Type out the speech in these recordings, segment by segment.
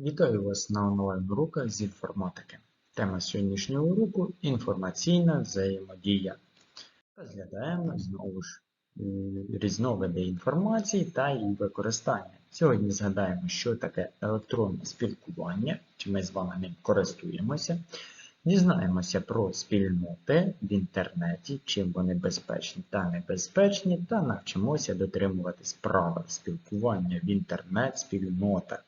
Вітаю вас на онлайн-уроках з інформатики. Тема сьогоднішнього уроку інформаційна взаємодія. Розглядаємо знову ж е, різновиди інформації та її використання. Сьогодні згадаємо, що таке електронне спілкування, чи ми з вами ним користуємося. Дізнаємося про спільноти в інтернеті, чим вони безпечні та небезпечні, та навчимося дотримуватись правил спілкування в інтернет-спільнотах.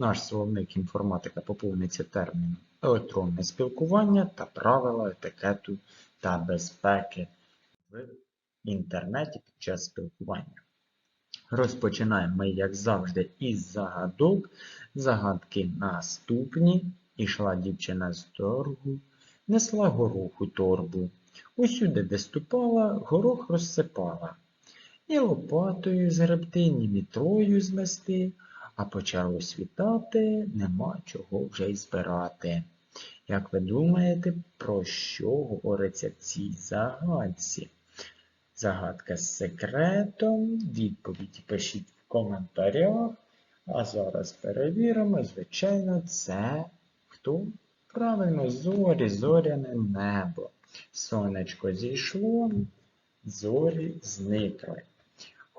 Наш словник інформатика поповниться терміном електронне спілкування та правила етикету та безпеки в інтернеті під час спілкування. Розпочинаємо ми, як завжди, із загадок. Загадки наступні. Ішла дівчина з торгу, несла гороху торбу. Усюди, де ступала, горох розсипала. І лопатою згребти, ні мітрою змести, а почало світати, нема чого вже й збирати. Як ви думаєте, про що говориться в цій загадці? Загадка з секретом. Відповідь пишіть в коментарях. А зараз перевіримо, звичайно, це хто? Правильно, зорі, зоряне небо. Сонечко зійшло, зорі зникли.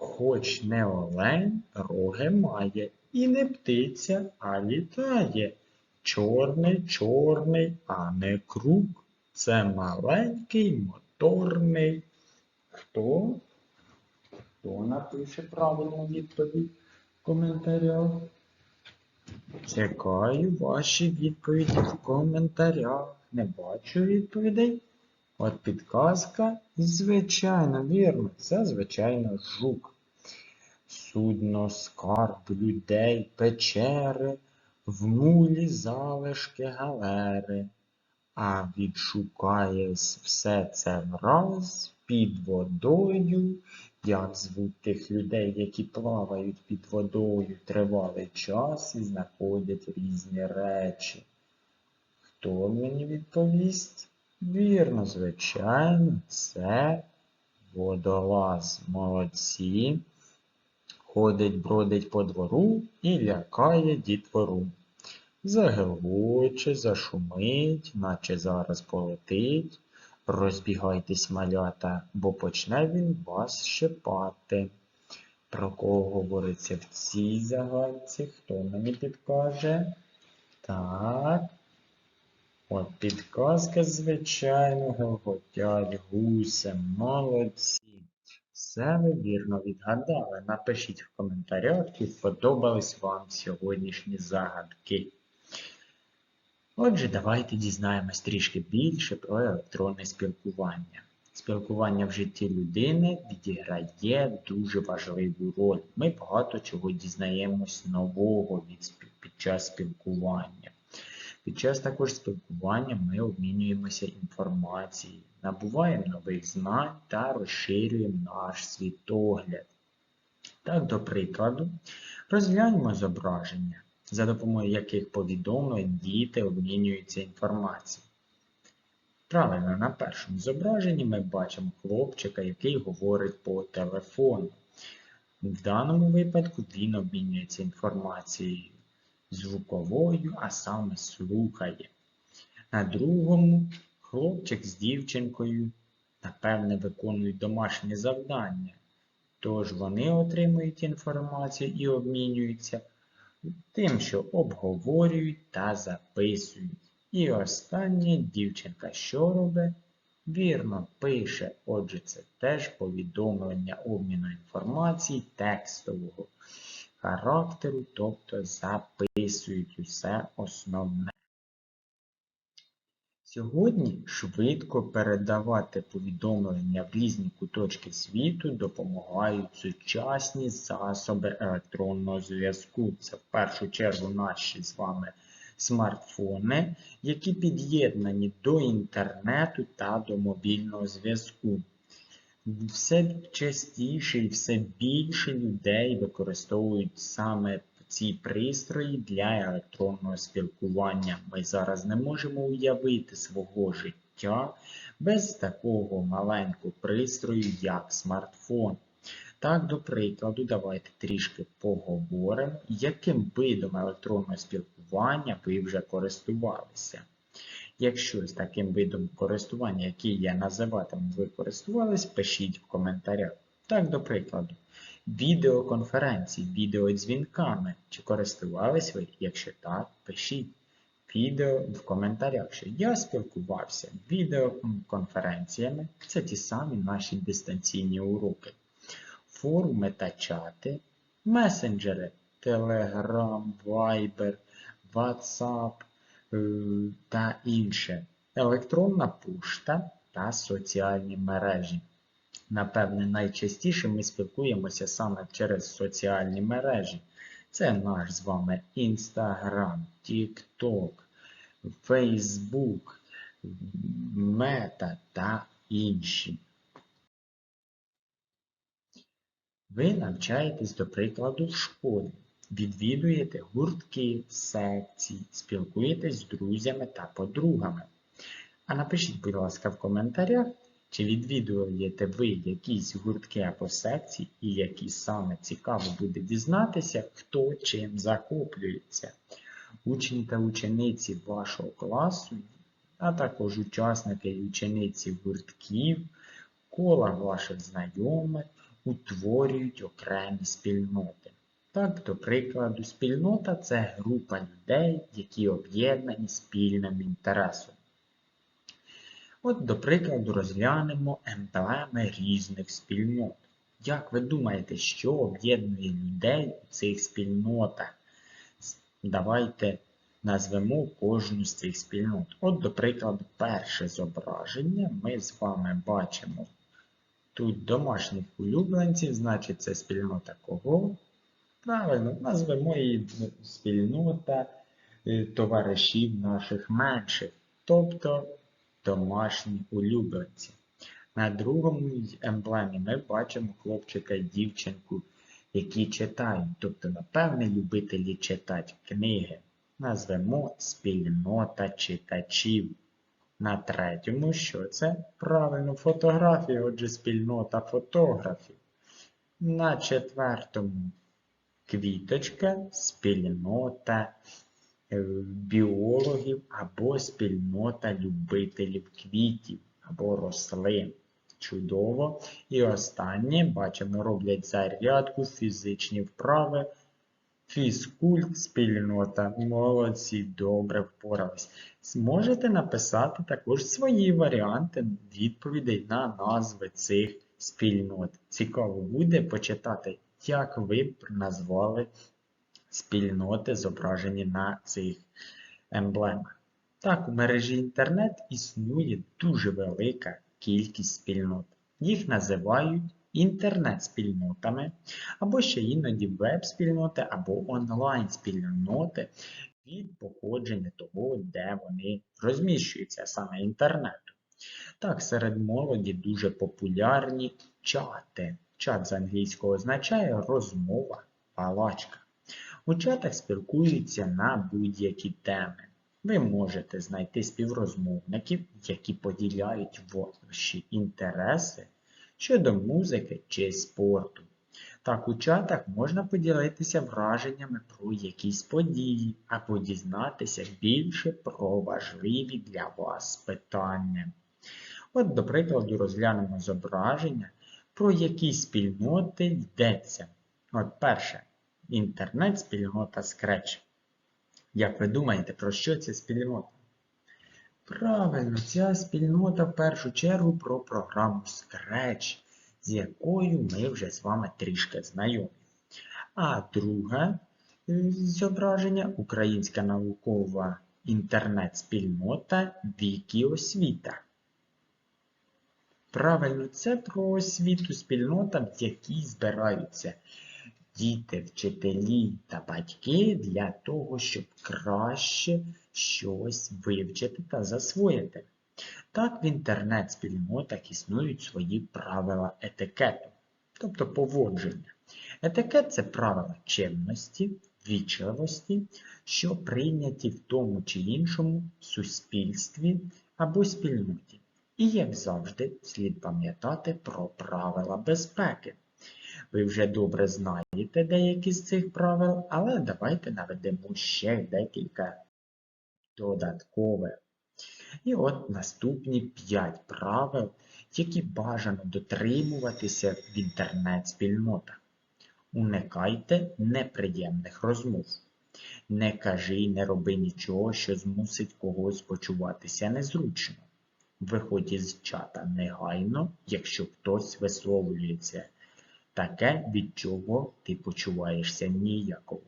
Хоч не олень, роги має, і не птиця, а літає. Чорний, чорний, а не круг. Це маленький моторний. Хто? Хто напише правильну відповідь в коментарях? Чекаю ваші відповіді в коментарях. Не бачу відповідей. От підказка. Звичайно, вірно, це, звичайно, жук. Судно, скарб, людей, печери, в мулі залишки галери. А відшукає все це враз під водою. Як звуть тих людей, які плавають під водою тривалий час і знаходять різні речі? Хто мені відповість? Вірно, звичайно, це водолаз. Молодці. Ходить, бродить по двору і лякає дітвору. Загелоче, зашумить, наче зараз полетить. Розбігайтесь, малята, бо почне він вас щепати. Про кого говориться в цій загадці? Хто мені підкаже? Так. От підказка, звичайно, гоготять гуся. Молодці. Все ви вірно відгадали. Напишіть в коментарях, чи сподобались вам сьогоднішні загадки. Отже, давайте дізнаємось трішки більше про електронне спілкування. Спілкування в житті людини відіграє дуже важливу роль. Ми багато чого дізнаємось нового під час спілкування. Під час також спілкування ми обмінюємося інформацією, набуваємо нових знань та розширюємо наш світогляд. Так, до прикладу, розгляньмо зображення, за допомогою яких повідомлень діти обмінюються інформацією. Правильно, на першому зображенні ми бачимо хлопчика, який говорить по телефону. В даному випадку він обмінюється інформацією звуковою, а саме слухає. На другому хлопчик з дівчинкою, напевне, виконують домашнє завдання. Тож вони отримують інформацію і обмінюються тим, що обговорюють та записують. І останнє дівчинка що робить? Вірно пише, отже, це теж повідомлення обміну інформації текстового характеру, тобто записують усе основне. Сьогодні швидко передавати повідомлення в різні куточки світу допомагають сучасні засоби електронного зв'язку. Це в першу чергу наші з вами смартфони, які під'єднані до інтернету та до мобільного зв'язку. Все частіше і все більше людей використовують саме ці пристрої для електронного спілкування. Ми зараз не можемо уявити свого життя без такого маленького пристрою, як смартфон. Так, до прикладу, давайте трішки поговоримо, яким видом електронного спілкування ви вже користувалися. Якщо з таким видом користування, який я називатиму, ви користувались, пишіть в коментарях. Так, до прикладу, відеоконференції, відеодзвінками. Чи користувались ви? Якщо так, пишіть відео в коментарях, що я спілкувався відеоконференціями. Це ті самі наші дистанційні уроки. Форуми та чати, месенджери, Telegram, Viber, WhatsApp та інше, електронна пошта та соціальні мережі. Напевне, найчастіше ми спілкуємося саме через соціальні мережі. Це наш з вами Instagram, TikTok, Facebook, Meta та інші. Ви навчаєтесь, до прикладу, в школі, відвідуєте гуртки, секції, спілкуєтесь з друзями та подругами. А напишіть, будь ласка, в коментарях, чи відвідуєте ви якісь гуртки або секції, і які саме цікаво буде дізнатися, хто чим захоплюється. Учні та учениці вашого класу, а також учасники і учениці гуртків, кола ваших знайомих утворюють окремі спільноти. Так, до прикладу, спільнота це група людей, які об'єднані спільним інтересом. От, до прикладу, розглянемо емблеми різних спільнот. Як ви думаєте, що об'єднує людей у цих спільнотах? Давайте назвемо кожну з цих спільнот. От, до прикладу, перше зображення ми з вами бачимо. Тут домашніх улюбленців, значить це спільнота кого? Правильно, назвемо її спільнота е, товаришів наших менших, тобто домашні улюбленці. На другому емблемі ми бачимо хлопчика і дівчинку, які читають, тобто, напевне, любителі читати книги. Назвемо спільнота читачів. На третьому, що це? Правильно, фотографії, отже, спільнота фотографів. На четвертому квіточка, спільнота е, біологів або спільнота любителів квітів або рослин. Чудово. І останнє, бачимо, роблять зарядку, фізичні вправи. Фізкульт, спільнота. Молодці, добре впорались. Зможете написати також свої варіанти відповідей на назви цих спільнот. Цікаво буде почитати, як ви б назвали спільноти, зображені на цих емблемах. Так, у мережі інтернет існує дуже велика кількість спільнот. Їх називають інтернет-спільнотами, або ще іноді веб-спільноти, або онлайн-спільноти від походження того, де вони розміщуються, саме інтернету. Так, серед молоді дуже популярні чати. Чат з англійського означає розмова, балачка. У чатах спілкуються на будь-які теми. Ви можете знайти співрозмовників, які поділяють ваші інтереси щодо музики чи спорту. Так у чатах можна поділитися враженнями про якісь події або дізнатися більше про важливі для вас питання. От, до прикладу, розглянемо зображення, про які спільноти йдеться. От перше, інтернет-спільнота Scratch. Як ви думаєте, про що ця спільнота? Правильно, ця спільнота в першу чергу про програму Scratch, з якою ми вже з вами трішки знайомі. А друге е, зображення українська наукова інтернет-спільнота Вікіосвіта. Правильно, це про освіту спільнота, в якій збираються діти, вчителі та батьки для того, щоб краще щось вивчити та засвоїти. Так, в інтернет-спільнотах існують свої правила етикету, тобто поводження. Етикет це правила чемності, вічливості, що прийняті в тому чи іншому суспільстві або спільноті. І, як завжди, слід пам'ятати про правила безпеки. Ви вже добре знаєте деякі з цих правил, але давайте наведемо ще декілька додаткових. І от наступні 5 правил, які бажано дотримуватися в інтернет-спільнотах. Уникайте неприємних розмов. Не кажи й не роби нічого, що змусить когось почуватися незручно. Виходь із чата негайно, якщо хтось висловлюється таке, від чого ти почуваєшся ніяково.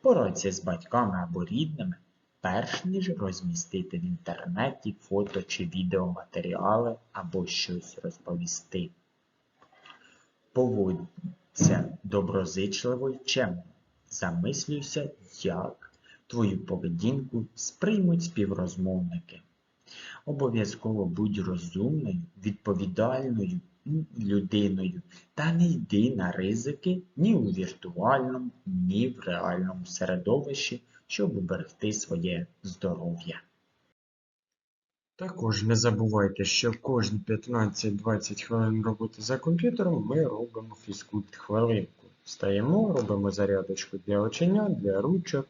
Порадься з батьками або рідними, перш ніж розмістити в інтернеті фото чи відеоматеріали або щось розповісти. Поводься доброзичливо й чемно. Замислюйся, як твою поведінку сприймуть співрозмовники. Обов'язково будь розумною, відповідальною людиною та не йди на ризики ні у віртуальному, ні в реальному середовищі, щоб уберегти своє здоров'я. Також не забувайте, що кожні 15-20 хвилин роботи за комп'ютером ми робимо фізкульт хвилинку. Встаємо, робимо зарядочку для оченят, для ручок,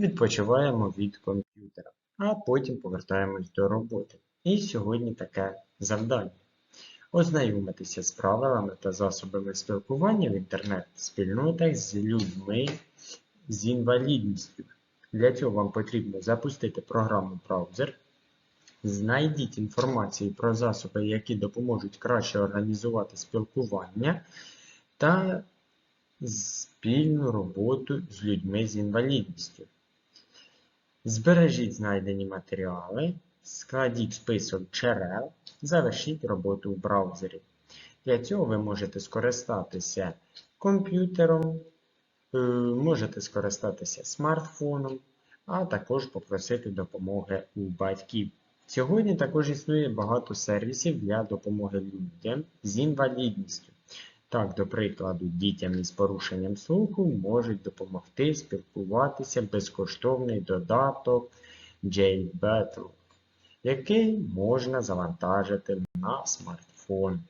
відпочиваємо від комп'ютера, а потім повертаємось до роботи. І сьогодні таке завдання. Ознайомитися з правилами та засобами спілкування в інтернет-спільнотах з людьми з інвалідністю. Для цього вам потрібно запустити програму браузер. Знайдіть інформацію про засоби, які допоможуть краще організувати спілкування та спільну роботу з людьми з інвалідністю. Збережіть знайдені матеріали, складіть список джерел, завершіть роботу в браузері. Для цього ви можете скористатися комп'ютером, е, можете скористатися смартфоном, а також попросити допомоги у батьків. Сьогодні також існує багато сервісів для допомоги людям з інвалідністю. Так, до прикладу, дітям із порушенням слуху можуть допомогти спілкуватися безкоштовний додаток JBattle, який можна завантажити на смартфон.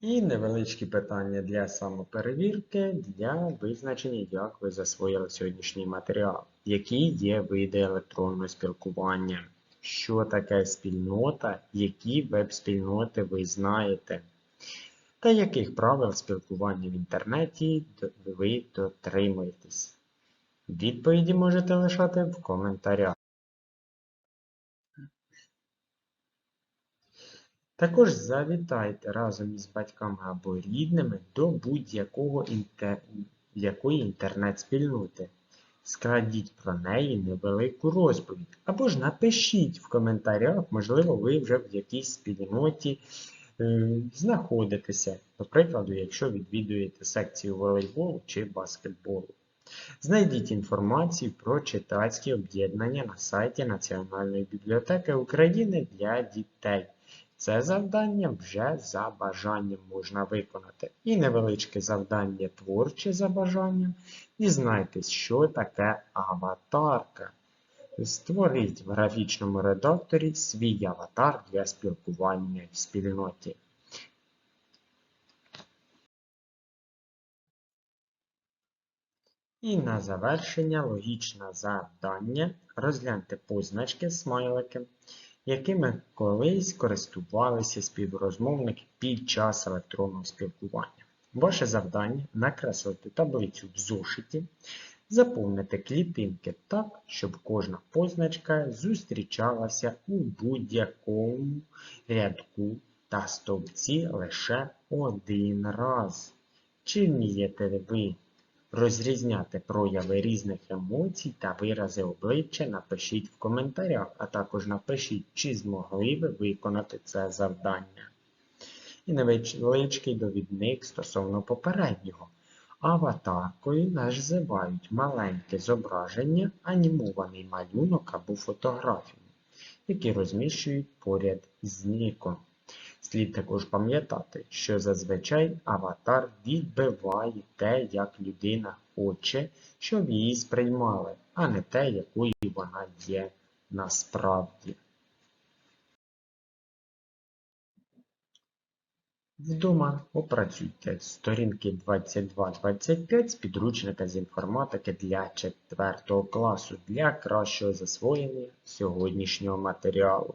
І невеличкі питання для самоперевірки для визначення, як ви засвоїли сьогоднішній матеріал, які є види електронного спілкування, що таке спільнота, які веб-спільноти ви знаєте, та яких правил спілкування в інтернеті ви дотримуєтесь. Відповіді можете лишати в коментарях. Також завітайте разом із батьками або рідними до будь-якого інтер... якої інтернет-спільноти. Складіть про неї невелику розповідь. Або ж напишіть в коментарях, можливо, ви вже в якійсь спільноті е, знаходитеся. До прикладу, якщо відвідуєте секцію волейболу чи баскетболу. Знайдіть інформацію про читацькі об'єднання на сайті Національної бібліотеки України для дітей. Це завдання вже за бажанням можна виконати. І невеличке завдання творче за бажанням. Дізнайтесь, що таке аватарка. Створіть в графічному редакторі свій аватар для спілкування в спільноті. І на завершення логічне завдання. Розгляньте позначки смайлики якими колись користувалися співрозмовники під час електронного спілкування. Ваше завдання накреслити таблицю в зошиті, заповнити клітинки так, щоб кожна позначка зустрічалася у будь-якому рядку та стовпці лише один раз. Чи вмієте ви Розрізняти прояви різних емоцій та вирази обличчя напишіть в коментарях, а також напишіть, чи змогли ви виконати це завдання. І невеличкий довідник стосовно попереднього. Аватаркою називають маленьке зображення, анімований малюнок або фотографію, які розміщують поряд з ніком. Слід також пам'ятати, що зазвичай аватар відбиває те, як людина хоче, щоб її сприймали, а не те, якою вона є насправді. Вдома опрацюйте сторінки 22-25 з підручника з інформатики для 4 класу для кращого засвоєння сьогоднішнього матеріалу.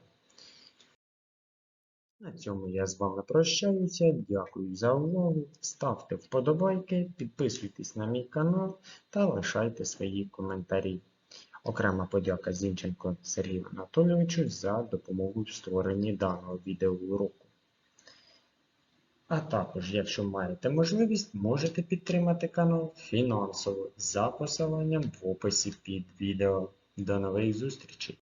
На цьому я з вами прощаюся. Дякую за увагу. Ставте вподобайки, підписуйтесь на мій канал та лишайте свої коментарі. Окрема подяка Зінченко Сергію Анатолійовичу за допомогу в створенні даного відеоуроку. А також, якщо маєте можливість, можете підтримати канал фінансово за посиланням в описі під відео. До нових зустрічей!